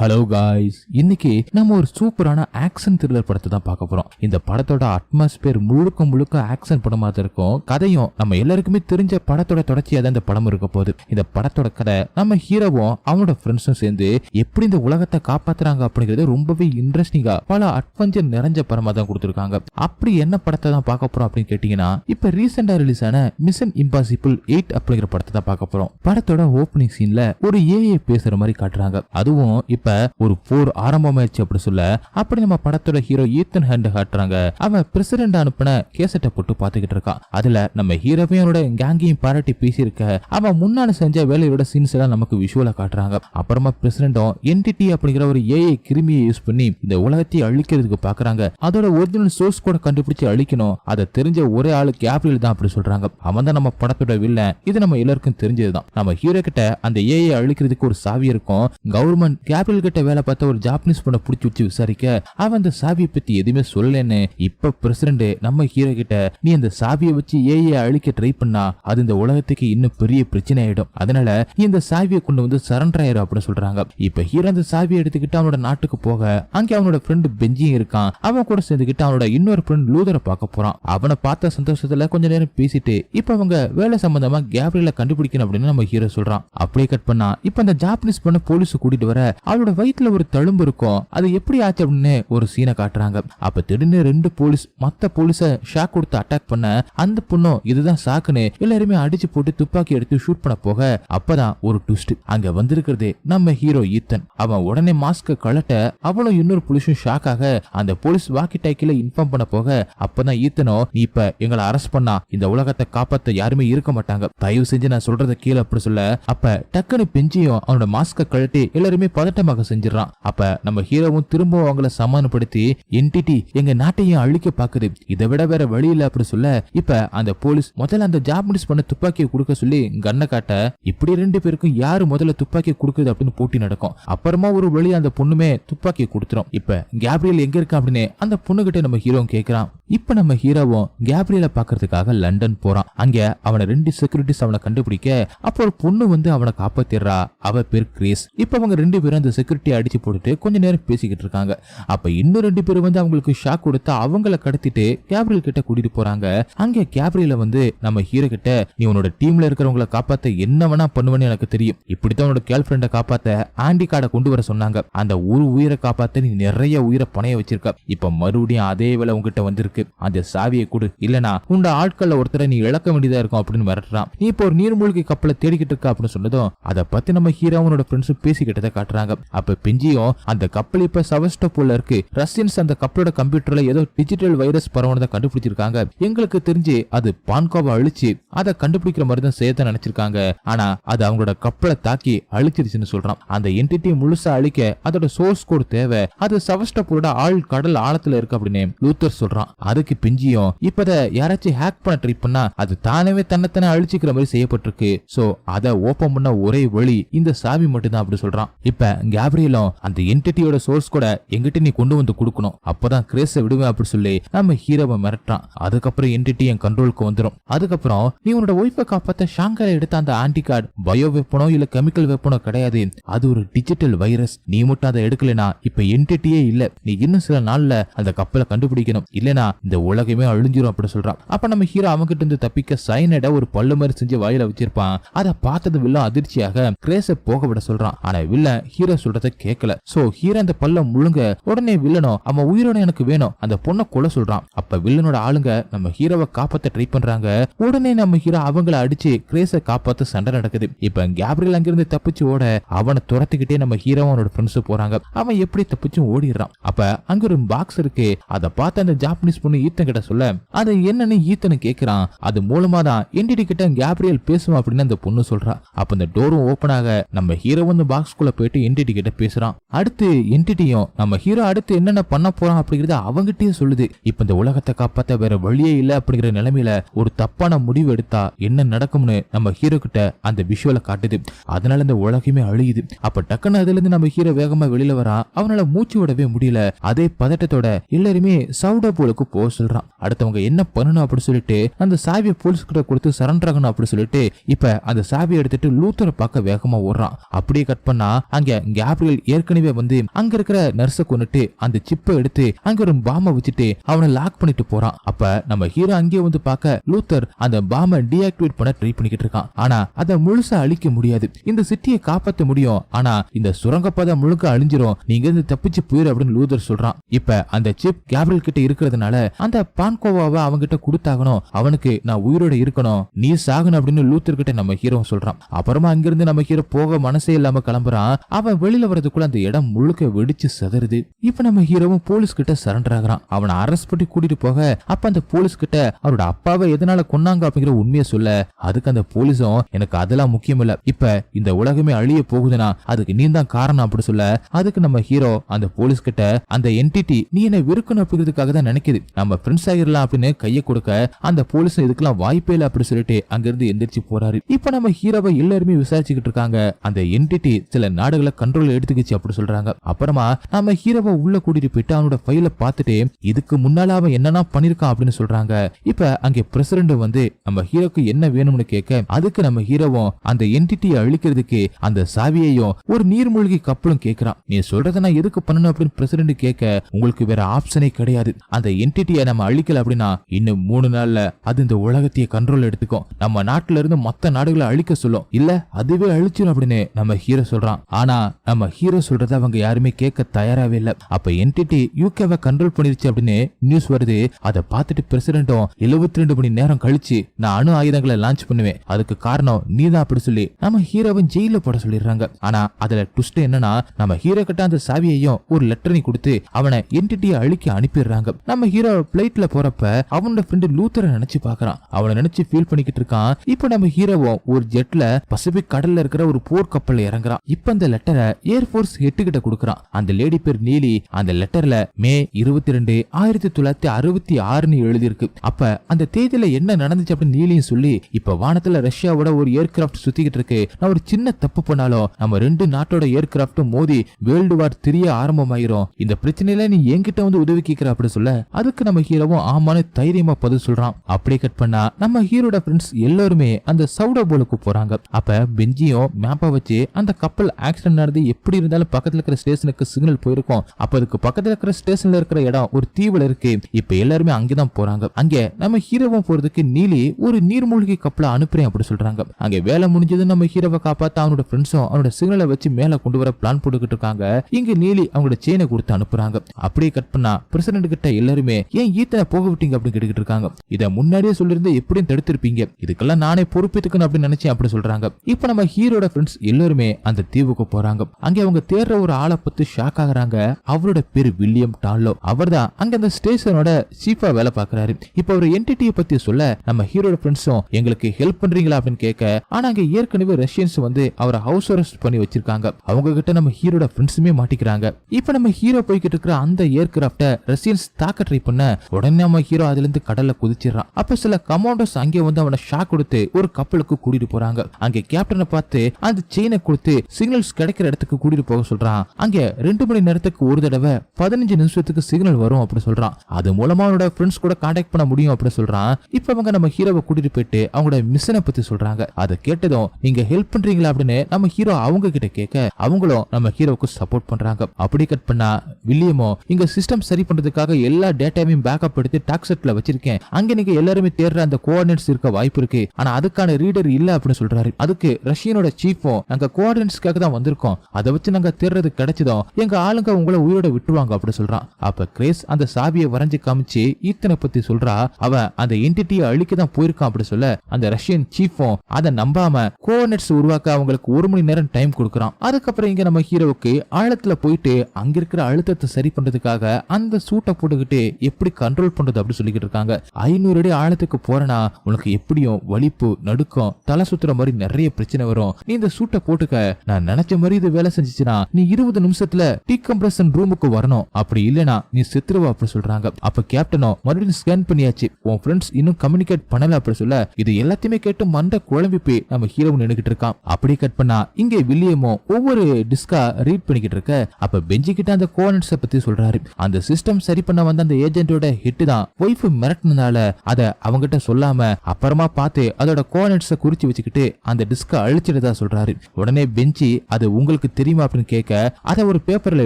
Hello guys இன்னைக்கு நம்ம ஒரு சூப்பரான ஆக்ஷன் த்ரில்லர் படத்தை தான் பார்க்க போறோம். இந்த படத்தோட அட்மாஸ்பியர் முழுக்க முழுக்க ஆக்ஷன் படமா தான் இருக்கும். கதையும் நம்ம எல்லாருக்குமே தெரிஞ்ச படத்தோட தொடர்ச்சியா தான் இந்த படம் இருக்க போகுது. இந்த படத்தோட கதை நம்ம ஹீரோவும் அவனோட ஃப்ரெண்ட்ஸும் சேர்ந்து எப்படி இந்த உலகத்தை காப்பாத்துறாங்க அப்படிங்கிறது ரொம்பவே இன்ட்ரெஸ்டிங்கா பல அட்வென்ச்சர் நிறைஞ்ச படமா தான் கொடுத்துருக்காங்க. அப்படி என்ன படத்தை தான் பார்க்க போறோம் அப்படின்னு கேட்டீங்கன்னா இப்ப ரீசெண்டா ரிலீஸ் ஆன மிஷன் இம்பாசிபிள் எயிட் அப்படிங்கிற படத்தை தான் பார்க்க போறோம். படத்தோட ஓப்பனிங் சீன்ல ஒரு ஏஐ பேசுற மாதிரி காட்டுறாங்க. அதுவும் இப்ப ஒரு போர் ஆரம்பமாயிருச்சு அப்படி சொல்ல. அப்படி நம்ம படத்தோட ஹீரோ ஈத்தன் ஹேண்ட் காட்டுறாங்க. அவன் பிரசிடென்ட் அனுப்பின கேசட்டை போட்டு பாத்துக்கிட்டு இருக்கான். அதுல நம்ம ஹீரோவையும் அவனோட கேங்கையும் பாராட்டி பேசியிருக்க அவன் முன்னாடி செஞ்ச வேலையோட சீன்ஸ் எல்லாம் நமக்கு விஷுவலா காட்டுறாங்க. அப்புறமா பிரசிடென்டும் என்டிடி அப்படிங்கிற ஒரு ஏஐ கிருமியை யூஸ் பண்ணி இந்த உலகத்தை அழிக்கிறதுக்கு பாக்குறாங்க. அதோட ஒரிஜினல் சோர்ஸ் கூட கண்டுபிடிச்சு அழிக்கணும். அதை தெரிஞ்ச ஒரே ஆளு கேப்ரியல் தான் அப்படி சொல்றாங்க. அவன் தான் நம்ம படத்தோட வில்லன் இது நம்ம எல்லாருக்கும் தெரிஞ்சதுதான். நம்ம ஹீரோ கிட்ட அந்த ஏஐ அழிக்கிறதுக்கு ஒரு சாவி இருக்கும். கவர்மெண்ட் கேப்ரியல் கிட்ட வேலை பார்த்த ஒரு ஜாப்பனீஸ் பொண்ணை பிடிச்சி வச்சு விசாரிக்க அவன் அந்த சாவியை பத்தி எதுவுமே சொல்லலன்னு இப்ப பிரசிடண்ட் நம்ம ஹீரோ கிட்ட நீ அந்த சாவியை வச்சு ஏஐ அழிக்க ட்ரை பண்ணா அது இந்த உலகத்துக்கு இன்னும் பெரிய பிரச்சனை ஆயிடும் அதனால நீ இந்த சாவியை கொண்டு வந்து சரண்டர் ஆயிரும் அப்படின்னு சொல்றாங்க. இப்ப ஹீரோ அந்த சாவியை எடுத்துக்கிட்டு அவனோட நாட்டுக்கு போக அங்கே அவனோட ஃப்ரெண்டு பெஞ்சியும் இருக்கான். அவன் கூட சேர்ந்துக்கிட்டு அவனோட இன்னொரு ஃப்ரெண்ட் லூதரை பார்க்க போறான். அவனை பார்த்த சந்தோஷத்துல கொஞ்ச நேரம் பேசிட்டு இப்ப அவங்க வேலை சம்பந்தமா கேப்ரியல கண்டுபிடிக்கணும் அப்படின்னு நம்ம ஹீரோ சொல்றான். அப்படியே கட் பண்ணா இப்ப அந்த ஜாப்பனீஸ் பொண்ணு போலீஸ் கூட்டிட்டு வர அவளோட வயித்துல ஒரு தழும்பு இருக்கும். அது எப்படி ஆச்சு அப்படின்னு ஒரு சீனை காட்டுறாங்க. அப்ப திடீர்னு ரெண்டு போலீஸ் மத்த போலீஸ ஷாக் கொடுத்து அட்டாக் பண்ண அந்த பொண்ணும் இதுதான் சாக்குன்னு எல்லாருமே அடிச்சு போட்டு துப்பாக்கி எடுத்து ஷூட் பண்ண போக அப்பதான் ஒரு ட்விஸ்ட் அங்க வந்திருக்கிறதே நம்ம ஹீரோ ஈத்தன் அவன் உடனே மாஸ்க கழட்ட அவளும் இன்னொரு போலீஸும் ஷாக் ஆக அந்த போலீஸ் வாக்கி டாக்கில இன்ஃபார்ம் பண்ண போக அப்பதான் ஈத்தனோ நீ இப்ப எங்களை அரெஸ்ட் பண்ணா. இந்த உலகத்தை காப்பாத்த யாருமே இருக்க மாட்டாங்க. தயவு செஞ்சு நான் சொல்றத கீழே அப்படி சொல்ல. அப்ப டக்குனு பெஞ்சியும் அவனோட மாஸ்க கழட்டி எல்லாருமே பதட்டமாக செஞ்சிடறான். அப்ப நம்ம ஹீரோவும் திரும்பவும் அவங்கள சமாதானப்படுத்தி என்டிடி எங்க நாட்டையும் அழிக்க பாக்குது. இதை விட வேற வழி இல்ல அப்படி சொல்ல இப்ப அந்த போலீஸ் முதல்ல அந்த ஜாப்பனீஸ் பண்ண துப்பாக்கியை கொடுக்க சொல்லி கண்ணை காட்ட இப்படி ரெண்டு பேருக்கும் யாரு முதல்ல துப்பாக்கி கொடுக்குது அப்படின்னு போட்டி நடக்கும். அப்புறமா ஒரு வழி அந்த பொண்ணுமே துப்பாக்கி கொடுத்துரும். இப்ப கேப்ரியல் எங்க இருக்கா அப்படின்னு அந்த பொண்ணு கிட்ட நம்ம ஹீரோ கேக்குறான். இப்ப நம்ம ஹீரோவும் கேப்ரியலை பாக்குறதுக்காக லண்டன் போறான். அங்க அவனை ரெண்டு செக்யூரிட்டிஸ் அவனை கண்டுபிடிக்க அப்போ ஒரு பொண்ணு வந்து அவனை காப்பாத்திடுறா. அவ பேர் கிரேஸ். இப்ப அவங்க ரெண்டு பேரும் அந்த செக்யூரிட்டி அடிச்சு போட்டுட்டு கொஞ்ச நேரம் பேசிக்கிட்டு இருக்காங்க. அப்ப இன்னும் ரெண்டு பேரும் வந்து அவங்களுக்கு ஷாக் கொடுத்து அவங்கள கடத்திட்டு கேப்ரியல் கிட்ட கூட்டிட்டு போறாங்க. அங்க கேப்ரியல வந்து நம்ம ஹீரோ கிட்ட நீ உன்னோட டீம்ல இருக்கிறவங்கள காப்பாத்த என்ன வேணா பண்ணுவேன்னு எனக்கு தெரியும். இப்படித்தான் உன்னோட கேர்ள் ஃப்ரெண்டை காப்பாத்த ஆண்டி கார்டை கொண்டு வர சொன்னாங்க. அந்த ஒரு உயிரை காப்பாத்த நீ நிறைய உயிரை பணைய வச்சிருக்க. இப்ப மறுபடியும் அதே வேலை உங்ககிட்ட வந்திருக்கு. அந்த சாவியை கொடு. இல்லனா உண்ட ஆட்கள்ல ஒருத்தரை நீ இழக்க வேண்டியதா இருக்கும் அப்படின்னு மிரட்டுறான். நீ இப்போ ஒரு நீர்மூழ்கி கப்பலை தேடிக்கிட்டு இருக்க அப்படின்னு சொன்னதும் அதை பத்தி நம்ம ஹீரோவனோட ஃப்ரெண்ட்ஸும் பேசிக்கிட்டதை காட்டுறாங்க. அப்ப பிஞ்சியும் அந்த கப்பல் இப்ப சவஸ்டோபோல இருக்கு. ரஷ்யன்ஸ் அந்த கப்பலோட கம்ப்யூட்டர்ல ஏதோ டிஜிட்டல் வைரஸ் பரவனதை கண்டுபிடிச்சிருக்காங்க. எங்களுக்கு தெரிஞ்சு அது பான்கோவை அழிச்சு அதை கண்டுபிடிக்கிற மாதிரி தான் சேர்த்த நினைச்சிருக்காங்க. ஆனா அது அவங்களோட கப்பலை தாக்கி அழிச்சிருச்சுன்னு சொல்றான். அந்த என்டிட்டி முழுசா அழிக்க அதோட சோர்ஸ் கோட் தேவை. அது சவஸ்டபூரோட ஆள் கடல் ஆழத்துல இருக்கு அப்படின்னு லூத்தர் சொல்றான். அதுக்கு பிஞ்சியும் இப்பத யாராச்சும் ஹேக் பண்ண ட்ரை பண்ணா அது தானவே தன்னைத்தானே அழிச்சுக்கிற மாதிரி செய்யப்பட்டிருக்கு. சோ அதை ஓபன் பண்ண ஒரே வழி இந்த சாவி மட்டும்தான் அப்படி சொல்றான். இப்ப கேப்ரியலும் அந்த என்டிட்டியோட சோர்ஸ் கூட எங்கிட்ட நீ கொண்டு வந்து கொடுக்கணும். அப்பதான் கிரேஸ விடுவேன் அப்படின்னு சொல்லி நம்ம ஹீரோவை மிரட்டுறான். அதுக்கப்புறம் என்டிட்டி என் கண்ட்ரோலுக்கு வந்துடும் அதுக்கப்புறம் நீ உன்னோட ஒய்ஃபை காப்பாத்த ஷாங்கால எடுத்த அந்த ஆன்டி கார்டு பயோ வெப்பனோ இல்ல கெமிக்கல் வெப்பனோ கிடையாது. அது ஒரு டிஜிட்டல் வைரஸ் நீ மட்டும் அதை எடுக்கலனா இப்ப என்டிட்டியே இல்ல. நீ இன்னும் சில நாள்ல அந்த கப்பலை கண்டுபிடிக்கணும். இல்லனா இந்த உலகமே அழிஞ்சிரும் அப்படி சொல்றான். அப்ப நம்ம ஹீரோ அவங்கிட்ட இருந்து தப்பிக்க சைனட ஒரு பல்லு மாதிரி செஞ்சு வாயில வச்சிருப்பான். அதை பார்த்தது வில்லம் அதிர்ச்சியாக கிரேஸ போக விட சொல்றான். ஆனா வில்ல ஹீரோ சொல்றத கேட்கல சோ ஹீரோ அந்த பல்ல முழுங்க உடனே வில்லனும் அவன் உயிரோட எனக்கு வேணும். அந்த பொண்ணை கொலை சொல்றான். அப்ப வில்லனோட ஆளுங்க நம்ம ஹீரோவை காப்பாத்த ட்ரை பண்றாங்க. உடனே நம்ம ஹீரோ அவங்கள அடிச்சு கிரேஸ காப்பாத்த சண்டை நடக்குது. இப்ப கேப்ரியல் அங்கிருந்து தப்பிச்சு ஓட அவனை துரத்துக்கிட்டே நம்ம ஹீரோ அவனோட ஃப்ரெண்ட்ஸ் போறாங்க. அவன் எப்படி தப்பிச்சு ஓடிடுறான்? அப்ப அங்க ஒரு பாக்ஸ் இருக்கு. அதை பார்த்து அந்த ஜாப்பனீஸ் பொண்ணு ஈத்தன் கிட்ட சொல்ல அது என்னன்னு ஈத்தனு கேக்குறான். அது மூலமா தான் என்டிடி கிட்ட கேப்ரியல் பேசுவான் அப்படின்னு அந்த பொண்ணு சொல்றா. அப்ப அந்த டோரும் ஓபன் ஆக நம்ம ஹீரோ வந்து பாக்ஸ்குள்ள போயிட்டு என்டிடி கிட்ட பேசுறான். அடுத்து என்டிட்டியும் நம்ம ஹீரோ அடுத்து என்னென்ன பண்ண போறான் அப்படிங்கறத அவங்கிட்டயே சொல்லுது. இப்ப இந்த உலகத்தை காப்பாத்த வேற வழியே இல்ல அப்படிங்கிற நிலைமையில ஒரு தப்பான முடிவு எடுத்தா என்ன நடக்கும்னு நம்ம ஹீரோ கிட்ட அந்த விஷுவலை காட்டுது. அதனால இந்த உலகமே அழியுது. அப்ப டக்குன்னு அதுல இருந்து நம்ம ஹீரோ வேகமா வெளியில வரான். அவனால மூச்சு விடவே முடியல. அதே பதட்டத்தோட எல்லாருமே சவுடா போலுக்கு போக சொல்றான். அடுத்தவங்க என்ன பண்ணணும் அப்படின்னு சொல்லிட்டு அந்த சாவியை போலீஸ் கிட்ட கொடுத்து சரண்டர் ஆகணும் அப்படின்னு சொல்லிட்டு இப்ப அந்த சாவியை எடுத்துட்டு லூத்தரை பார்க்க வேகமா ஓடுறான். அப்படியே கட் பண்ணா அங்க கேப்ரியல் ஏற்கனவே வந்து அங்க இருக்கிற நர்ஸை கொண்டுட்டு அந்த சிப்பை எடுத்து அங்க ஒரு பாம வச்சுட்டு அவனை லாக் பண்ணிட்டு போறான். அப்ப நம்ம ஹீரோ அங்கேயே வந்து பார்க்க லூத்தர் அந்த பாம டீஆக்டிவேட் பண்ண ட்ரை பண்ணிக்கிட்டு இருக்கான். ஆனா அதை முழுசா அழிக்க முடியாது. இந்த சிட்டியை காப்பாத்த முடியும். ஆனா இந்த சுரங்கப்பாதை முழுக்க அழிஞ்சிரும். நீங்க இருந்து தப்பிச்சு போயிரு அப்படின்னு லூதர் சொல்றான். இப்ப அந்த சிப் கேப்ரியல் கிட்ட இருக்கிறதுனால அந்த பான்கோவாவை அவன்கிட்ட கொடுத்தாகணும். அவனுக்கு நான் உயிரோட இருக்கணும். நீ சாகணும் அப்படின்னு லூத்தர் கிட்ட நம்ம ஹீரோ சொல்றான். அப்புறமா அங்கிருந்து நம்ம ஹீரோ போக மனசே இல்லாம கிளம்புறான். அவன் வெளி வெளியில வர்றதுக்குள்ள அந்த இடம் முழுக்க வெடிச்சு சதறுது. இப்ப நம்ம ஹீரோவும் போலீஸ் கிட்ட சரண்டர் ஆகிறான். அவனை அரெஸ்ட் பண்ணி கூட்டிட்டு போக அப்ப அந்த போலீஸ் கிட்ட அவரோட அப்பாவை எதனால கொன்னாங்க அப்படிங்கிற உண்மையை சொல்ல அதுக்கு அந்த போலீஸும் எனக்கு அதெல்லாம் முக்கியம் இல்ல. இப்ப இந்த உலகமே அழிய போகுதுன்னா அதுக்கு நீ தான் காரணம் அப்படி சொல்ல அதுக்கு நம்ம ஹீரோ அந்த போலீஸ் கிட்ட அந்த என்டிட்டி நீ என்ன வெறுக்கணும் அப்படிங்கிறதுக்காக தான் நினைக்குது. நம்ம ஃப்ரெண்ட்ஸ் ஆகிடலாம் அப்படின்னு கையை கொடுக்க அந்த போலீஸ் இதுக்கெல்லாம் வாய்ப்பே இல்லை அப்படி சொல்லிட்டு அங்கிருந்து எந்திரிச்சு போறாரு. இப்ப நம்ம ஹீரோவை எல்லாருமே விசாரிச்சுக்கிட்டு இருக்காங்க. அந்த என்டிட்டி சில நாடுகளை கண்ட்ரோல் எடுத்துக்கிச்சு அப்படி சொல்றாங்க. அப்புறமா நம்ம ஹீரோவை உள்ள கூட்டிட்டு போயிட்டு அவனோட ஃபைல பார்த்துட்டு இதுக்கு முன்னால அவன் என்னென்ன பண்ணிருக்கான் அப்படின்னு சொல்றாங்க. இப்ப அங்கே பிரசிடண்ட் வந்து நம்ம ஹீரோக்கு என்ன வேணும்னு கேட்க அதுக்கு நம்ம ஹீரோவும் அந்த என்டிட்டியை அழிக்கிறதுக்கு அந்த சாவியையும் ஒரு நீர்மூழ்கி கப்பலும் கேட்கிறான். நீ சொல்றத நான் எதுக்கு பண்ணணும் அப்படின்னு பிரசிடண்ட் கேட்க உங்களுக்கு வேற ஆப்ஷனே கிடையாது. அந்த என்டிட்டியை நம்ம அழிக்கல அப்படின்னா இன்னும் மூணு நாள்ல அது இந்த உலகத்தையே கண்ட்ரோல் எடுத்துக்கும். நம்ம நாட்டுல இருந்து மத்த நாடுகளை அழிக்க சொல்லும். இல்ல அதுவே அழிச்சிடும் அப்படின்னு நம்ம ஹீரோ சொல்றான். ஆனா நம்ம நம்ம ஹீரோ சொல்றத அவங்க யாருமே கேட்க தயாராவே இல்ல. அப்ப என்டிட்டி யூகேவை கண்ட்ரோல் பண்ணிருச்சு அப்படின்னு நியூஸ் வருது. அதை பார்த்துட்டு பிரசிடென்ட்டும் எழுபத்தி ரெண்டு மணி நேரம் கழிச்சு நான் அணு ஆயுதங்களை லான்ச் பண்ணுவேன். அதுக்கு காரணம் நீ தான் அப்படி சொல்லி நம்ம ஹீரோவும் ஜெயில போட சொல்லிடுறாங்க. ஆனா அதுல ட்விஸ்ட் என்னன்னா நம்ம ஹீரோ கிட்ட அந்த சாவியையும் ஒரு லெட்டரையும் கொடுத்து அவனை என்டிட்டியை அழிக்க அனுப்பிடுறாங்க. நம்ம ஹீரோ பிளைட்ல போறப்ப அவனோட ஃப்ரெண்டு லூத்தரை நினைச்சு பாக்குறான் அவனை நினைச்சு ஃபீல் பண்ணிக்கிட்டு இருக்கான். இப்ப நம்ம ஹீரோவும் ஒரு ஜெட்ல பசிபிக் கடல்ல இருக்கிற ஒரு போர் கப்பல்ல இறங்குறான். இப்ப அந்த லெட்டரை ஏர்போர்ஸ் ஹெட் கிட்ட கொடுக்கறான். அந்த லேடி பேர் நீலி அந்த லெட்டர்ல மே இருபத்தி ரெண்டு ஆயிரத்தி தொள்ளாயிரத்தி அறுபத்தி ஆறுன்னு எழுதியிருக்கு. அப்ப அந்த தேதியில என்ன நடந்துச்சு அப்படின்னு நீலியும் சொல்லி இப்ப வானத்துல ரஷ்யாவோட ஒரு ஏர்கிராஃப்ட் சுத்திக்கிட்டு இருக்கு. நான் ஒரு சின்ன தப்பு பண்ணாலும் நம்ம ரெண்டு நாட்டோட ஏர்கிராஃப்டும் மோதி வேர்ல்டு வார் திரிய ஆரம்பமாயிரும். இந்த பிரச்சனையில நீ என்கிட்ட வந்து உதவி கேட்கிற அப்படின்னு சொல்ல அதுக்கு நம்ம ஹீரோவும் ஆமான்னு தைரியமா பதில் சொல்றான். அப்படியே கட் பண்ணா நம்ம ஹீரோட ஃப்ரெண்ட்ஸ் எல்லாருமே அந்த சவுடா போலுக்கு போறாங்க. அப்ப பெஞ்சியும் மேப்பை வச்சு அந்த கப்பல் ஆக்சிடென்ட் நடந்து எப்படி இருந்தாலும் பக்கத்துல இருக்கிற ஸ்டேஷனுக்கு சிக்னல் போயிருக்கும். அப்ப அதுக்கு பக்கத்துல இருக்கிற ஸ்டேஷன்ல இருக்கிற இடம் ஒரு தீவுல இருக்கு. இப்ப எல்லாருமே அங்கதான் போறாங்க. அங்க நம்ம ஹீரோவும் போறதுக்கு நீலி ஒரு நீர்மூழ்கி கப்பலை அனுப்புறேன் அப்படி சொல்றாங்க. அங்க வேலை முடிஞ்சது நம்ம ஹீரோவை காப்பாத்த அவனோட ஃப்ரெண்ட்ஸும் அவனோட சிக்னலை வச்சு மேல கொண்டு வர பிளான் போட்டுக்கிட்டு இருக்காங்க. இங்க நீலி அவங்களோட செயினை கொடுத்து அனுப்புறாங்க. அப்படியே கட் பண்ணா பிரசிடண்ட் கிட்ட எல்லாருமே ஏன் ஈத்தனை போக விட்டீங்க? அப்படின்னு கேட்டுக்கிட்டு இருக்காங்க. இதை முன்னாடியே சொல்லிருந்து எப்படியும் தடுத்திருப்பீங்க. இதுக்கெல்லாம் நானே பொறுப்பேற்றுக்கணும் அப்படின்னு நினைச்சேன் அப்படி சொல்றாங்க. இப்ப நம்ம ஹீரோட ஃப்ரெண்ட்ஸ் எல்லாருமே அந்த தீவுக்கு போறாங்க. அங்கே அவங்க தேடுற ஒரு ஆளை பத்தி ஷாக் ஆகுறாங்க. அவரோட பேரு வில்லியம் டாலோ. அவர்தான் அங்க அந்த ஸ்டேஷனோட சீஃபா வேலை பார்க்கறாரு. இப்ப அவர் என்டிட்டியை பத்தி சொல்ல நம்ம ஹீரோட ஃப்ரெண்ட்ஸும் எங்களுக்கு ஹெல்ப் பண்றீங்களா அப்படின்னு கேட்க ஆனா அங்க ஏற்கனவே ரஷ்யன்ஸ் வந்து அவரை ஹவுஸ் அரெஸ்ட் பண்ணி வச்சிருக்காங்க. அவங்க கிட்ட நம்ம ஹீரோட ஃப்ரெண்ட்ஸுமே மாட்டிக்கிறாங்க. இப்ப நம்ம ஹீரோ போய்கிட்டு இருக்கிற அந்த ஏர்கிராப்ட ரஷ்யன்ஸ் தாக்க ட்ரை பண்ண உடனே நம்ம ஹீரோ அதுல இருந்து கடல்ல குதிச்சிடறான். அப்ப சில கமாண்டர்ஸ் அங்கே வந்து அவனை ஷாக் கொடுத்து ஒரு கப்பலுக்கு கூட்டிட்டு போறாங்க. அங்க கேப்டனை பார்த்து அந்த செயினை கொடுத்து சிக்னல்ஸ் கிடைக்கிற இடத்துக்கு கூட்டிட்டு போக சொல்றான். அங்க ரெண்டு மணி நேரத்துக்கு ஒரு தடவை பதினஞ்சு நிமிஷத்துக்கு சிக்னல் வரும் அப்படி சொல்றான். அது மூலமா அவனோட ஃப்ரெண்ட்ஸ் கூட கான்டாக்ட் பண்ண முடியும் அப்படி சொல்றான். இப்ப அவங்க நம்ம ஹீரோவை கூட்டிட்டு போயிட்டு அவங்களோட மிஷனை பத்தி சொல்றாங்க. அதை கேட்டதும் நீங்க ஹெல்ப் பண்றீங்களா? அப்படின்னு நம்ம ஹீரோ அவங்க கிட்ட கேட்க அவங்களும் நம்ம ஹீரோவுக்கு சப்போர்ட் பண்றாங்க. அப்படி கட் பண்ணா வில்லியமோ இங்க சிஸ்டம் சரி பண்றதுக்காக எல்லா டேட்டாவையும் பேக்கப் எடுத்து டாக்ஸெட்ல வச்சிருக்கேன். அங்க நீங்க எல்லாருமே தேடுற அந்த கோஆர்டினேட்ஸ் இருக்க வாய்ப்பு இருக்கு. ஆனா அதுக்கான ரீடர் இல்ல அப்படின்னு சொல்றாரு. அதுக்கு ரஷ்யனோட சீஃபும் நாங்க கோஆர்டினேட்ஸ்க்காக தான் வந்திருக்கோம். அதை வச்சு நாங்க தேடுறது கிடைச்சதும் எங்க ஆளுங்க உங்களை உயிரோட விட்டுருவாங்க அப்படின்னு சொல்றான். அப்ப கிரேஸ் அந்த சாவியை வரைஞ்சு காமிச்சு ஈத்தனை பத்தி சொல்றா. அவன் அந்த என்டிட்டியை அழிக்க தான் போயிருக்கான் அப்படி சொல்ல அந்த ரஷ்யன் சீஃபும் அதை நம்பாம கோவனட்ஸ் உருவாக்க அவங்களுக்கு ஒரு மணி நேரம் டைம் கொடுக்குறான். அதுக்கப்புறம் இங்க நம்ம ஹீரோவுக்கு ஆழத்துல போயிட்டு அங்க இருக்கிற அழுத்தத்தை சரி பண்றதுக்காக அந்த சூட்டை போட்டுக்கிட்டு எப்படி கண்ட்ரோல் பண்றது அப்படின்னு சொல்லிக்கிட்டு இருக்காங்க. ஐநூறு அடி ஆழத்துக்கு போறனா உனக்கு எப்படியும் வலிப்பு நடுக்கம் தலை சுத்துற மாதிரி நிறைய பிரச்சனை வரும். நீ இந்த சூட்டை போட்டுக்க நான் நினைச்ச மாதிரி இது வேலை செஞ்சுச்சுன்னா நீ இருபது நிமிஷத்துல டீகம்ப்ரஷன் ரூமுக்கு வரணும். அப்படி இல்லனா நீ செத்துருவா அப்படி சொல்றாங்க. அப்ப கேப்டனோ மறுபடியும் ஸ்கேன் பண்ணியாச்சு. உன் ஃப்ரெண்ட்ஸ் இன்னும் கம்யூனிகேட் பண்ணல அப்படி சொல்ல இது எல்லாத்தையுமே கேட்டு மண்டை குழம்பி போய் நம்ம ஹீரோ நின்னுகிட்டு இருக்கான். அப்படி கட் பண்ணா இங்கே வில்லியமோ ஒவ்வொரு டிஸ்கா ரீட் பண்ணிக்கிட்டு இருக்க. அப்ப பெஞ்சு கிட்ட அந்த கோஆர்டினேட்ஸ பத்தி சொல்றாரு. அந்த சிஸ்டம் சரி பண்ண வந்த அந்த ஏஜென்ட்டோட ஹிட் தான். ஒய்ஃப் மிரட்டினதால அத அவங்ககிட்ட சொல்லாம அப்புறமா பார்த்து அதோட கோஆர்டினேட்ஸ குறிச்சு வச்சுக்கிட்டு அந்த டிஸ்க அழிச்சிடுதா சொல்றாரு. உடனே பெஞ்சி அது உங்களுக்கு தெரியுமா அப்படின்னு கேட்க அதை ஒரு பேப்பர்ல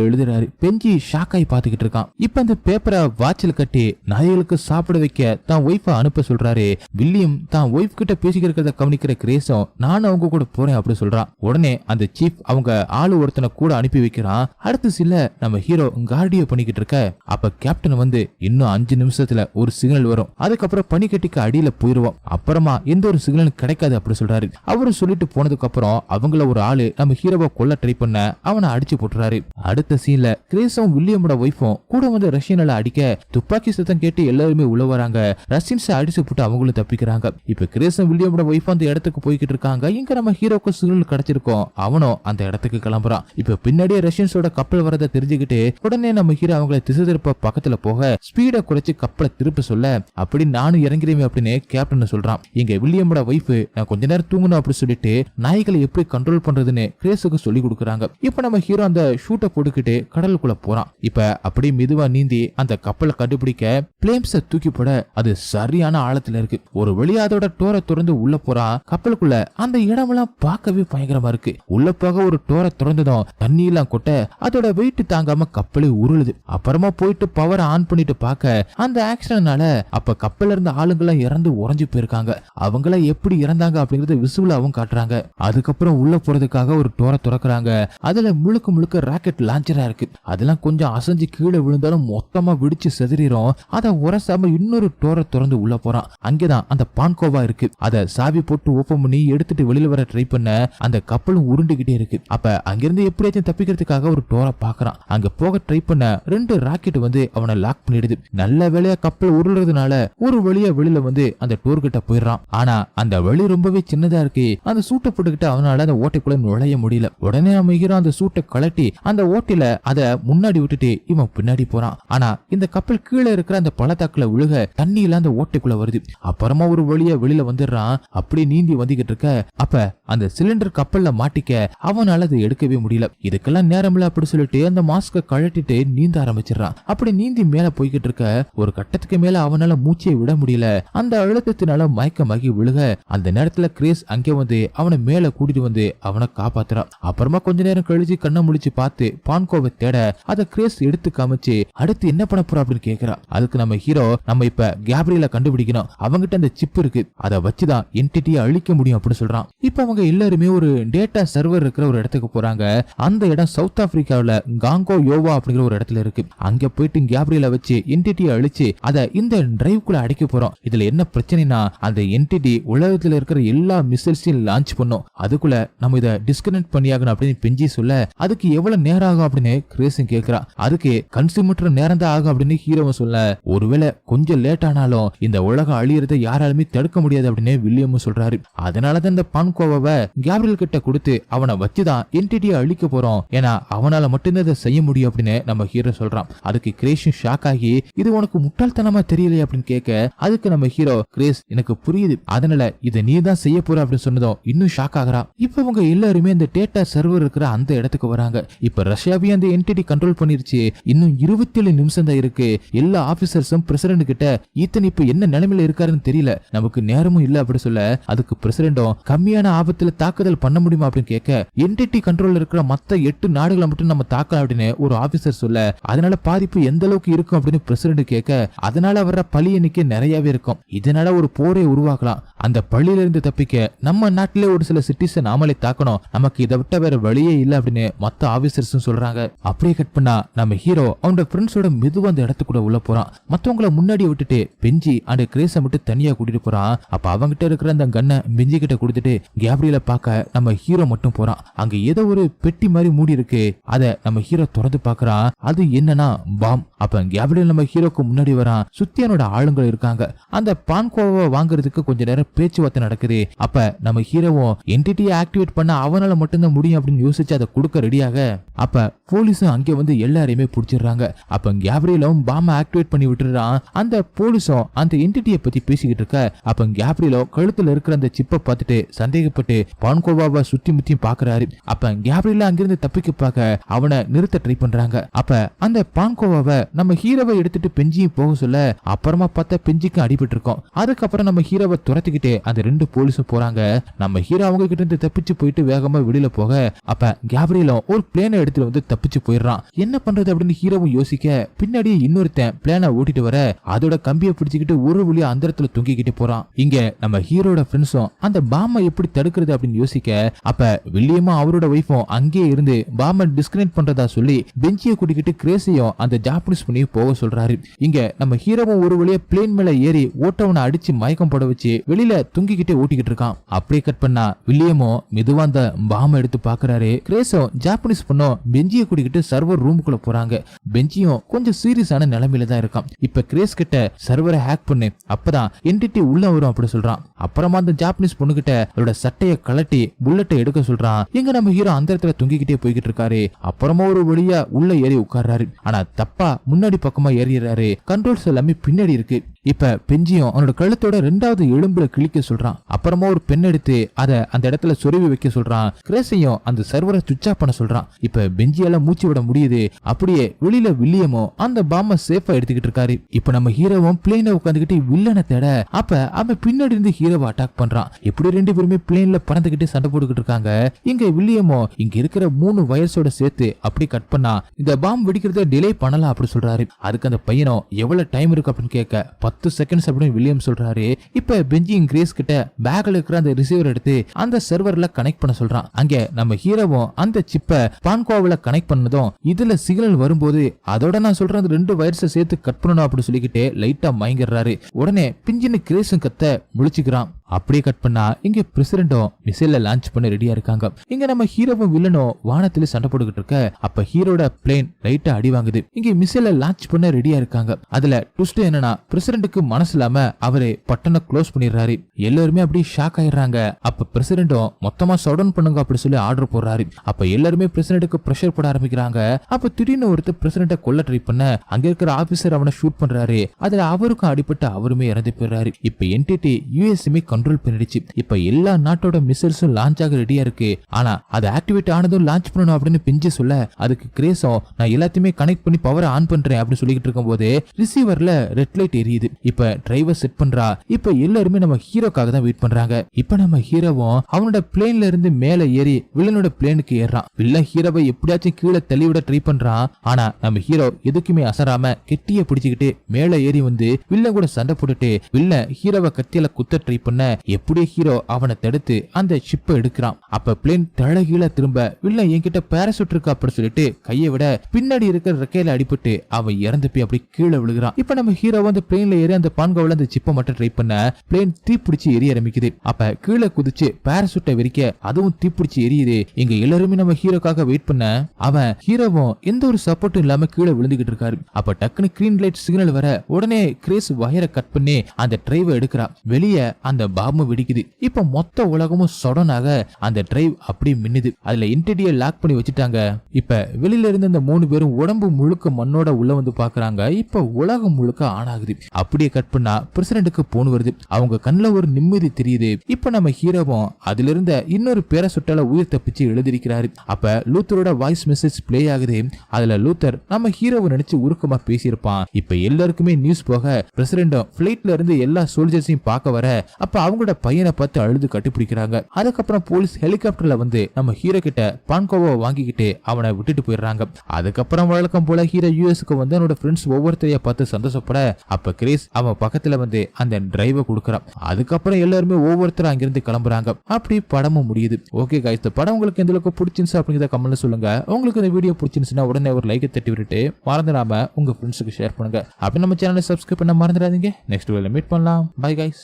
எழுதுறாரு பெஞ்சி ஷாக் ஆகி பார்த்துக்கிட்டு இருக்கான். இப்ப அந்த பேப்பரை வாட்சில் கட்டி நாய்களுக்கு சாப்பிட வைக்க தான் ஒய்ஃபை அனுப்ப சொல்றாரு. வில்லியம் தான் ஒய்ஃப் கிட்ட பேசிக்கிறத கவனிக்கிற கிரேஸும் நானும் அவங்க கூட போறேன் அப்படி சொல்றான். உடனே அந்த சீஃப் அவங்க ஆளு ஒருத்தனை கூட அனுப்பி வைக்கிறான். அடுத்து சில நம்ம ஹீரோ கார்டியோ பண்ணிக்கிட்டு இருக்க. அப்ப கேப்டன் வந்து இன்னும் அஞ்சு நிமிஷத்துல ஒரு சிக்னல் வரும். அதுக்கப்புறம் பனிக்கட்டிக்கு அடியில போயிருவோம் அப்புறமா எந்த ஒரு சிக்னலும் கிடைக்காது அப்படி சொல்றாரு. அவரும் சொல்லிட்டு போனதுக்கு அப்புறம் அவங்கள ஒரு ஆளு நம்ம ஹீரோவை கொல்ல ட்ரை பண்ண அவனை அடிச்சு போட்டுறாரு. அடுத்த சீன்ல கிரேஸும் வில்லியமோட ஒய்ஃபும் கூட வந்து ரஷ்யனால அடிக்க துப்பாக்கி சத்தம் கேட்டு எல்லாருமே உள்ள வராங்க. ரஷ்யன்ஸ் அடிச்சு போட்டு அவங்களும் தப்பிக்கிறாங்க. இப்ப கிரேஸும் வில்லியமோட ஒய்ஃப் அந்த இடத்துக்கு போய்கிட்டு இருக்காங்க. இங்க நம்ம ஹீரோக்கு சிக்னல் கிடைச்சிருக்கோம். அவனும் அந்த இடத்துக்கு கிளம்புறான். இப்ப பின்னாடியே ரஷ்யன்ஸோட கப்பல் வரதை தெரிஞ்சுக்கிட்டு உடனே நம்ம ஹீரோ அவங்கள திசை திருப்ப பக்கத்துல போக ஸ்பீட குறைச்சு கப்பலை திருப்ப சொல்ல அப்படி நானும் இறங்கிறேன் அப்படின்னு கேப்டன் சொல்றான். இங்க வில்லியமோட ஒய்ஃப் நான் கொஞ்ச நேரம் தூங்கணும் அப்படின்னு சொல்லிட்டு நாய்களை எப்படி கண்ட்ரோல் பண்றதுன்னு கிரேஸுக்கு சொல்லி கொடுக்குறாங்க. இப்ப நம்ம ஹீரோ அந்த ஷூட்டை போட்டுக்கிட்டு கடலுக்குள்ள போறான். இப்ப அப்படியே மெதுவா நீந்தி அந்த கப்பலை கண்டுபிடிக்க பிளேம்ஸ தூக்கி போட அது சரியான ஆழத்துல இருக்கு. ஒரு வழியா அதோட டோரை திறந்து உள்ள போறான் கப்பலுக்குள்ள அந்த இடமெல்லாம் பார்க்கவே பயங்கரமா இருக்கு. உள்ள போக ஒரு டோரை திறந்ததும் தண்ணி எல்லாம் கொட்ட அதோட வெயிட் தாங்காம கப்பலே உருளுது. அப்புறமா போயிட்டு பவரை ஆன் பண்ணிட்டு பார்க்க அந்த ஆக்சிடென்ட்னால அப்ப கப்பல்ல இருந்த ஆளுங்கெல்லாம் இறந்து உறைஞ்சு போயிருக்காங்க. அவங்கள எப்படி இறந்தாங்க அப்படிங்கறது விசுவலாவும் காட்டுறாங்க. அதுக்கப்புறம் உள்ள போறதுக்காக ஒரு டோரை திறக்கிறாங்க. அதுல முழுக்க முழுக்க ராக்கெட் லான்ச்சரா இருக்கு. அதெல்லாம் கொஞ்சம் அசைஞ்சு கீழே விழுந்தாலும் மொத்தமா விடிச்சு செதறிடும் அதை உரசாம இன்னொரு டோரை திறந்து உள்ள போறான். அங்கேதான் அந்த பான்கோவா இருக்கு. அதை சாவி போட்டு ஓபன் பண்ணி எடுத்துட்டு வெளியில வர ட்ரை பண்ண அந்த கப்பலும் உருண்டுகிட்டே இருக்கு. அப்ப அங்கிருந்து எப்படியாச்சும் தப்பிக்கிறதுக்காக ஒரு டோரை பாக்குறான். அங்க போக ட்ரை பண்ண ரெண்டு ராக்கெட் வந்து அவனை லாக் பண்ணிடுது. நல்ல வேலையா கப்பல் உருள்றதுனால ஒரு வழியா வெளியில வந்து அந்த டோர் கிட்ட போயிடுறான். ஆனா அந்த வழி ரொம்பவே சின்னதா இருக்கு. அந்த சூட்டை போட்டுக்கிட்டு அவனால அந்த ஓட்டைக்குள்ள நுழைய முடியல. உடனே நம்ம அந்த சூட்டை கழட்டி அந்த ஓட்டில அத முன்னாடி விட்டுட்டு இவன் பின்னாடி போறான். ஆனா இந்த கப்பல் கீழே இருக்கிற அந்த பள்ளத்தாக்குல விழுக தண்ணியில அந்த ஓட்டைக்குள்ள வருது. அப்புறமா ஒரு வழியா வெளியில வந்துடுறான். அப்படியே நீந்தி வந்துகிட்டு இருக்க அப்ப அந்த சிலிண்டர் கப்பல்ல மாட்டிக்க அவனால அதை எடுக்கவே முடியல. இதுக்கெல்லாம் நேரம் இல்ல அப்படி சொல்லிட்டு அந்த மாஸ்க கழட்டிட்டு நீந்த ஆரம்பிச்சிடறான். அப்படி நீந்தி மேல போய்கிட்டு இருக்க ஒரு கட்டத்துக்கு மேல அவனால மூச்சையை விட முடியல. அந்த அழுத்தத்தினால மயக்கமாகி விழுக அந்த நேரத்துல கிரேஸ் அங்கே வந்து அவனை மேல கூட்டிட்டு வந்து அவனை காப்பாத்துறான். அப்புறமா கொஞ்ச நேரம் கழிச்சு கண்ணை முழிச்சு பார்த்து பான்கோவை தேட அதை கிரேஸ் எடுத்து காமிச்சு அடுத்து என்ன பண்ண போறோம் அப்படின்னு கேக்குறா. அதுக்கு நம்ம ஹீரோ நம்ம இப்ப கேப்ரியல கண்டுபிடிக்கணும். அவங்கிட்ட அந்த சிப் இருக்கு. அதை வச்சுதான் என்டிட்டியை அழிக்க முடியும் அப்படின்னு சொல்றான். இப்ப அவங்க எல்லாருமே ஒரு டேட்டா சர்வர் இருக்கிற ஒரு இடத்துக்கு போறாங்க. அந்த இடம் சவுத் ஆப்பிரிக்காவில காங்கோ யோவா அப்படிங்கிற ஒரு இடத்துல இருக்கு. அங்க போயிட்டு கேப்ரியல வச்சு என்டிட்டியை அழிச்சு அதை இந்த டிரைவ்குள்ள அடைக்க போறோம். இதுல என்ன பிரச்சனைனா அந்த என்டிட்டி உலகத்துல இருக்கிற எல்லா மிசைல்ஸையும் லான்ச் பண்ணும். அதுக்குள்ள நம்ம இதை டிஸ்கனெக்ட் பண்ணியாகணும் அப்படின்னு பெஞ்சி சொல்ல அதுக்கு எவ்வளவு நேரம் ஆகும்? அப்படின்னு கிரேஸும் கேக்குறா அதுக்கு கன்சியூமர் நேரம் தான் ஆகும் அப்படின்னு ஹீரோவும் சொல்ல. ஒருவேளை கொஞ்சம் லேட் ஆனாலும் இந்த உலகம் அழியறதை யாராலுமே தடுக்க முடியாது அப்படின்னு வில்லியமும் சொல்றாரு. அதனாலதான் இந்த பான்கோவாவை கேப்ரியல் கிட்ட கொடுத்து அவனை வச்சுதான் என்டிட்டியை அழிக்க போறோம். ஏன்னா அவனால மட்டும்தான் இதை செய்ய முடியும் அப்படின்னு நம்ம ஹீரோ சொல்றான். அதுக்கு கிரேஷும் ஷாக் ஆகி இது உனக்கு முட்டாள்தனமா தெரியலையே? அப்படின்னு கேட்க அதுக்கு நம்ம ஹீரோ கிரேஸ் எனக்கு புரியுது. அதனால இதை நீ தான் செய்ய போற அப்படின்னு சொன்னதும் இன்னும் ஷாக் ஆகுறா. இப்ப இவங்க எல்லாருமே இந்த டேட்டா சர்வர் இருக்கிற அந்த இடத்துக்கு வராங்க. இப்ப ரஷ்யாவையும் அந்த என்டிடி கண்ட்ரோல் பண்ணிருச்சு. இன்னும் இருபத்தி ஏழு நிமிஷம் தான் இருக்கு. எல்லா ஆபீசர்ஸும் பிரசிடண்ட் கிட்ட ஈத்தன் இப்ப என்ன நிலைமையில இருக்காருன்னு தெரியல. நமக்கு நேரமும் இல்ல அப்படி சொல்ல அதுக்கு பிரசிடண்டும் கம்மியான ஆபத்துல தாக்குதல் பண்ண முடியுமா? அப்படின்னு கேட்க என்டிடி கண்ட்ரோல் இருக்கிற மத்த எட்டு நாடுகளை மட்டும் நம்ம தாக்கலாம் அப்படின்னு ஒரு ஆபீசர் சொல்ல அதனால பாதிப்பு எந்த அளவுக்கு இருக்கும்? அப்படின்னு பிரசிடண்ட் கேட்க அதனால வர்ற பழி எண்ணிக்கை நிறையவே இருக்கும். இதனால ஒரு போரை உருவாக்கலாம். அந்த பள்ளியில இருந்து தப்பிக்க நம்ம நாட்டிலே ஒரு சில சிட்டிஸை நாமளே தாக்கணும். நமக்கு இதை விட்ட வேற வழி சரியே இல்ல அப்படின்னு மற்ற ஆபீசர்ஸும் சொல்றாங்க. அப்படியே கட் பண்ணா நம்ம ஹீரோ அவனோட ஃப்ரெண்ட்ஸோட மெதுவா அந்த இடத்துக்குள்ள உள்ள போறான். மத்தவங்கள முன்னாடி விட்டுட்டு பெஞ்சி அந்த கிரேஸை மட்டும் தனியா கூட்டிட்டு போறான். அப்ப அவங்கிட்ட இருக்கிற அந்த கண்ணை பெஞ்சி கிட்ட கொடுத்துட்டு கேப்ரியல பார்க்க நம்ம ஹீரோ மட்டும் போறான். அங்க ஏதோ ஒரு பெட்டி மாதிரி மூடி இருக்கு. அத நம்ம ஹீரோ திறந்து பாக்குறான் அது என்னன்னா பாம் அப்ப கேப்ரியல் நம்ம ஹீரோக்கு முன்னாடி வரான். சுத்தி அவனோட ஆளுங்க இருக்காங்க. அந்த பான்கோவை வாங்குறதுக்கு கொஞ்ச நேரம் பேச்சுவார்த்தை நடக்குது. அப்ப நம்ம ஹீரோவும் என்டிட்டியை ஆக்டிவேட் பண்ண அவனால மட்டும்தான் முடியும் அப்படின்னு யோசிச்சு அதை கொடுக்க ரெடியாக அப்ப போலீஸும் அங்கே வந்து எல்லாரையுமே பிடிச்சிடுறாங்க. அப்ப கேப்ரியலும் பாம ஆக்டிவேட் பண்ணி விட்டுறான் அந்த போலீஸும் அந்த என்டிட்டியை பத்தி பேசிக்கிட்டு இருக்க அப்ப கேப்ரியலோ கழுத்துல இருக்கிற அந்த சிப்பை பார்த்துட்டு சந்தேகப்பட்டு பான்கோவாவை சுத்தி முத்தியும் பாக்குறாரு அப்ப கேப்ரியல அங்கிருந்து தப்பிக்க பார்க்க அவனை நிறுத்த ட்ரை பண்றாங்க. அப்ப அந்த பான்கோவாவை நம்ம ஹீரோவை எடுத்துட்டு பெஞ்சியும் போக சொல்ல அப்புறமா பார்த்தா பெஞ்சிக்கு அடிபட்டு இருக்கோம். அதுக்கப்புறம் நம்ம ஹீரோவை துரத்திக்கிட்டு அந்த ரெண்டு போலீஸும் போறாங்க. நம்ம ஹீரோ அவங்க கிட்ட இருந்து தப்பிச்சு போயிட்டு வேகமா வெளியில போக அப்ப அப்ப கேப்ரியலும் ஒரு பிளேனை எடுத்துட்டு வந்து தப்பிச்சு போயிடுறான். என்ன பண்றது அப்படின்னு ஹீரோவும் யோசிக்க பின்னாடியே இன்னொருத்தன் பிளேனை ஓட்டிட்டு வர அதோட கம்பியை பிடிச்சிக்கிட்டு ஒரு வழியா அந்தரத்துல தொங்கிக்கிட்டு போறான். இங்க நம்ம ஹீரோட ஃப்ரெண்ட்ஸும் அந்த பாமை எப்படி தடுக்கிறது அப்படின்னு யோசிக்க அப்ப வில்லியமும் அவரோட ஒய்ஃபும் அங்கேயே இருந்து பாமை டிஸ்கனெக்ட் பண்றதா சொல்லி பெஞ்சியை கூட்டிக்கிட்டு கிரேசியும் அந்த ஜாப்பனீஸ் பண்ணி போக சொல்றாரு. இங்க நம்ம ஹீரோவும் ஒரு வழியா பிளேன் மேல ஏறி ஓட்டவனை அடிச்சு மயக்கம் போட வச்சு வெளியில தூங்கிக்கிட்டே ஓட்டிக்கிட்டு இருக்கான். அப்படியே கட் பண்ணா வில்லியமும் மெதுவா அந்த பாமை எடுத்து பாக்குறாரு. கிரேஸும் ஜாப்பனீஸ் பொண்ணும் பெஞ்சியை கூட்டிக்கிட்டு சர்வர் ரூமுக்குள்ள போறாங்க. பெஞ்சியும் கொஞ்சம் சீரியஸான நிலைமையில தான் இருக்கான். இப்ப கிரேஸ் கிட்ட சர்வரை ஹேக் பண்ணு. அப்பதான் என்டிட்டி உள்ள வரும் அப்படி சொல்றான். அப்புறமா அந்த ஜாப்பனீஸ் பொண்ணு கிட்ட அவரோட சட்டையை கலட்டி புல்லட்டை எடுக்க சொல்றான். எங்க நம்ம ஹீரோ அந்த இடத்துல தொங்கிக்கிட்டே போய்கிட்டு இருக்காரு. அப்புறமா ஒரு வழியா உள்ள ஏறி உட்கார்றாரு. ஆனா தப்பா முன்னாடி பக்கமா ஏறிடுறாரு. கண்ட்ரோல்ஸ் எல்லாமே பின்னாடி இருக்கு. இப்ப பெஞ்சியும் அவனோட கழுத்தோட ரெண்டாவது எலும்புல கிழிக்க சொல்றான். அப்புறமா ஒரு பெண் எடுத்து அதை அந்த இடத்துல சொருவி வைக்க சொல்றான். கிரேசையும் அந்த சர்வரை சுவிட்ச் ஆஃப் பண்ண சொல்றான். இப்ப பெஞ்சியால மூச்சு விட முடியுது. அப்படியே வெளியில வில்லியமும் அந்த பாம்ப சேஃபா எடுத்துக்கிட்டு இருக்காரு. இப்ப நம்ம ஹீரோவும் பிளேன்ல உட்காந்துக்கிட்டு வில்லனை தேட அப்ப அவன் பின்னாடி இருந்து ஹீரோவை அட்டாக் பண்றான். இப்படி ரெண்டு பேருமே பிளேன்ல பறந்துகிட்டு சண்டை போட்டுக்கிட்டு இருக்காங்க? இங்க வில்லியமோ இங்க இருக்கிற மூணு வயசோட சேர்த்து அப்படி கட் பண்ணா இந்த பாம் வெடிக்கிறத டிலே பண்ணலாம் அப்படி சொல்றாரு. அதுக்கு அந்த பையனும் எவ்வளவு டைம் இருக்கு அப்படின்னு கேட்க பத்து செகண்ட்ஸ் அப்படின்னு வில்லியம் சொல்றாரு. இப்ப பெஞ்சியும் கிரேஸ் கிட்ட பேக்ல இருக்கிற அந்த ரிசீவர் எடுத்து அந்த சர்வர்ல கனெக்ட் பண்ண சொல்றான். அங்க நம்ம ஹீரோவும் அந்த சிப்பை பான்கோவில கனெக்ட் பண்ணதும் இதுல சிக்னல் வரும்போது அதோட நான் சொல்ற அந்த ரெண்டு வயர்ஸை சேர்த்து கட் பண்ணணும் அப்படின்னு சொல்லிக்கிட்டு லைட்டா மயங்கிடுறாரு உடனே பிஞ்சின்னு கிரேஸும் கத்த முழிச்சுக்கிறான். அப்படியே கட் பண்ணா இங்க பிரசிடென்டும் மிசைல லான்ச் பண்ண ரெடியா இருக்காங்க. இங்க நம்ம ஹீரோவும் வில்லனும் வானத்துல சண்டை போட்டுக்கிட்டு இருக்க அப்ப ஹீரோட பிளேன் லைட்டா அடி வாங்குது. இங்க மிசைல லான்ச் பண்ண ரெடியா இருக்காங்க. அதுல ட்விஸ்ட் என்னன்னா பிரசிடென்ட்டுக்கு மனசு இல்லாம அவரு பட்டனை க்ளோஸ் பண்ணிடுறாரு. எல்லாருமே அப்படியே ஷாக் ஆயிடுறாங்க. அப்ப பிரசிடென்டும் மொத்தமா சவுடன் பண்ணுங்க அப்படி சொல்லி ஆர்டர் போடுறாரு. அப்ப எல்லாருமே பிரசிடென்ட்டுக்கு ப்ரெஷர் போட ஆரம்பிக்கிறாங்க. அப்ப திடீர்னு ஒருத்தர் பிரசிடென்ட்டை கொல்ல ட்ரை பண்ண அங்க இருக்கிற ஆபீசர் அவனை ஷூட் பண்றாரு. அதுல அவருக்கும் அடிபட்டு அவருமே இறந்து போயிடுறாரு. இப்ப என்டிடி யூஎஸ்எம்ஏ கண்ட்ரோல் பண்ணிடுச்சு. இப்ப எல்லா நாட்டோட மிசைல்ஸும் லான்ச் ஆக ரெடியா இருக்கு. ஆனா அது ஆக்டிவேட் ஆனதும் லான்ச் பண்ணணும் அப்படின்னு பிஞ்சு சொல்ல அதுக்கு கிரேஸும் நான் எல்லாத்தையுமே கனெக்ட் பண்ணி பவரை ஆன் பண்றேன் அப்படின்னு சொல்லிட்டு இருக்கும்போது ரிசீவர்ல ரெட் லைட் எரியுது. இப்ப டிரைவர் செட் பண்றா. இப்ப எல்லாருமே நம்ம ஹீரோக்காக தான் வெயிட் பண்றாங்க. இப்ப நம்ம ஹீரோவும் அவனோட பிளேன்ல இருந்து மேல ஏறி வில்லனோட பிளேனுக்கு ஏறான் வில்லன் ஹீரோவை எப்படியாச்சும் கீழே தள்ளி விட ட்ரை பண்றான். ஆனா நம்ம ஹீரோ எதுக்குமே அசராம கெட்டிய பிடிச்சுக்கிட்டு மேல ஏறி வந்து வில்லன் கூட சண்டை போட்டுட்டு வில்லன் ஹீரோவை கத்தியில குத்த ட்ரை பண்ண எப்படி ஹீரோ அவனை தடுத்து அந்த ஷிப்பை எடுக்கிறான்? அப்ப பிளேன் தழகீழ திரும்ப வில்லன் என்கிட்ட பேரசூட் இருக்கு அப்படின்னு சொல்லிட்டு கையை விட பின்னாடி இருக்கிற ரெக்கையில அடிபட்டு அவன் இறந்து போய் அப்படி கீழே விழுகிறான். இப்ப நம்ம ஹீரோ வந்து பிளேன்ல ஏறி அந்த பான்கோவில அந்த சிப்பை மட்டும் ட்ரை பண்ண பிளேன் தீப்பிடிச்சு எரிய ஆரம்பிக்குது அப்ப கீழே குதிச்சு பேரசூட்டை விரிக்க அதுவும் தீப்பிடிச்சு எரியுது. இங்க எல்லாருமே நம்ம ஹீரோக்காக வெயிட் பண்ண அவன் ஹீரோவும் எந்த ஒரு சப்போர்ட்டும் இல்லாம கீழே விழுந்துகிட்டு இருக்காரு. அப்ப டக்குன்னு கிரீன் லைட் சிக்னல் வர உடனே கிரேஸ் வயரை கட் பண்ணி அந்த டிரைவை எடுக்கிறா வெளியே அந்த பாம்பு வெடிக்குது. இப்ப மொத்த உலகமும் சொடனாக அந்த டிரைவ் அப்படியே மின்னுது. அதுல இன்டெடியை லாக் பண்ணி வச்சுட்டாங்க. இப்ப வெளியில இருந்து அந்த மூணு பேரும் உடம்பு முழுக்க மண்ணோட உள்ள வந்து பாக்குறாங்க. இப்ப உலகம் முழுக்க ஆன் ஆகுது. அப்படியே கட் பண்ணா பிரசிடென்ட்டுக்கு போன் வருது. அவங்க கண்ணுல ஒரு நிம்மதி தெரியுது. இப்ப நம்ம ஹீரோவும் அதுல இருந்த இன்னொரு பேர சுட்டால உயிர் தப்பிச்சு எழுதிருக்கிறாரு அப்ப லூத்தரோட வாய்ஸ் மெசேஜ் ப்ளே ஆகுது. அதுல லூத்தர் நம்ம ஹீரோவை நினைச்சு உருக்கமா பேசியிருப்பான். இப்ப எல்லாருக்குமே நியூஸ் போக பிரசிடென்டும் பிளைட்ல இருந்து எல்லா சோல்ஜர்ஸையும் பார்க்க வர அப்ப அவங்களோட பையனை பார்த்து அழுது கட்டிப்பிடிக்கிறாங்க. அதுக்கப்புறம் போலீஸ் ஹெலிகாப்டர்ல வந்து நம்ம ஹீரோ கிட்ட பான்கோவை வாங்கிக்கிட்டு அவனை விட்டுட்டு போயிடுறாங்க. அதுக்கப்புறம் வழக்கம் போல ஹீரோ யூஎஸ்க்கு வந்து அவனோட ஃப்ரெண்ட்ஸ் ஒவ்வொருத்தரைய பார்த்து சந்தோஷப்பட அப்ப கிரேஸ் அவன் பக்கத்துல வந்து அந்த டிரைவை கொடுக்குறான். அதுக்கப்புறம் எல்லாருமே ஒவ்வொருத்தரும் அங்கிருந்து கிளம்புறாங்க. அப்படி படமும் முடியுது. ஓகே guys இந்த படம் உங்களுக்கு எந்த அளவுக்கு பிடிச்சிருந்துச்சு அப்படிங்கிறத கமெண்ட்ல சொல்லுங்க. உங்களுக்கு இந்த வீடியோ பிடிச்சிருந்துச்சுன்னா உடனே ஒரு லைக்கை தட்டி விட்டுட்டு மறந்துடாம உங்க ஃப்ரெண்ட்ஸுக்கு ஷேர் பண்ணுங்க. அப்படி நம்ம சேனலை சப்ஸ்கிரைப் பண்ண மறந்துடாதீங்க. நெக்ஸ்ட் வீடியோல மீட் பண்ணலாம். Bye guys